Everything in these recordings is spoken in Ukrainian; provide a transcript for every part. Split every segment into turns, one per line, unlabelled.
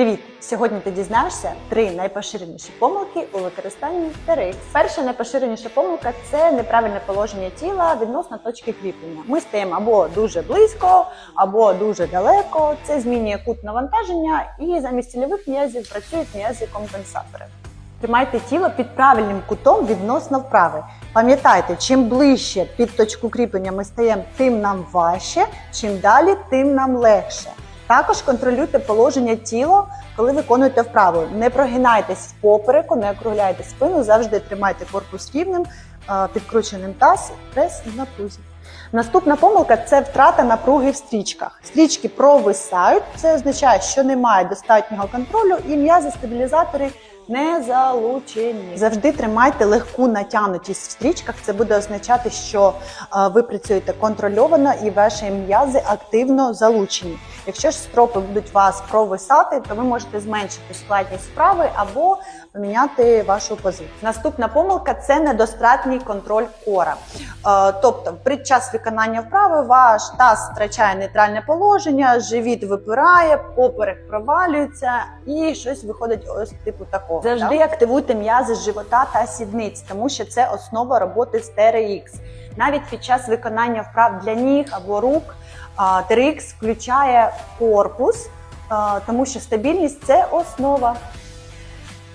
Привіт! Сьогодні ти дізнаєшся три найпоширеніші помилки у використанні TRX. Перша найпоширеніша помилка це неправильне положення тіла відносно точки кріплення. Ми стаємо або дуже близько, або дуже далеко. Це змінює кут навантаження, і замість цільових м'язів працюють м'язи компенсатори. Тримайте тіло під правильним кутом відносно вправи. Пам'ятайте, чим ближче під точку кріплення ми стаємо, тим нам важче, чим далі, тим нам легше. Також контролюйте положення тіла, коли виконуєте вправу. Не прогинайтесь в попереку, не округляйте спину, завжди тримайте корпус рівним, підкрученим таз, прес на пузі. Наступна помилка це втрата напруги в стрічках. Стрічки провисають, це означає, що немає достатнього контролю і м'язи-стабілізатори не залучені. Завжди тримайте легку натягнутість в стрічках. Це буде означати, що ви працюєте контрольовано і ваші м'язи активно залучені. Якщо ж стропи будуть вас провисати, то ви можете зменшити складність вправи або поміняти вашу позицію. Наступна помилка це недостатній контроль кора. Е, Тобто, під час виконання вправи ваш таз втрачає нейтральне положення, живіт випирає, поперек провалюється і щось виходить ось типу такого. Завжди активуйте м'язи живота та сідниць, тому що це основа роботи з TRX. Навіть під час виконання вправ для ніг або рук TRX включає корпус, тому що стабільність це основа.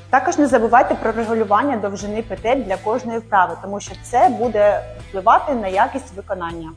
Також не забувайте про регулювання довжини петель для кожної вправи, тому що це буде впливати на якість виконання.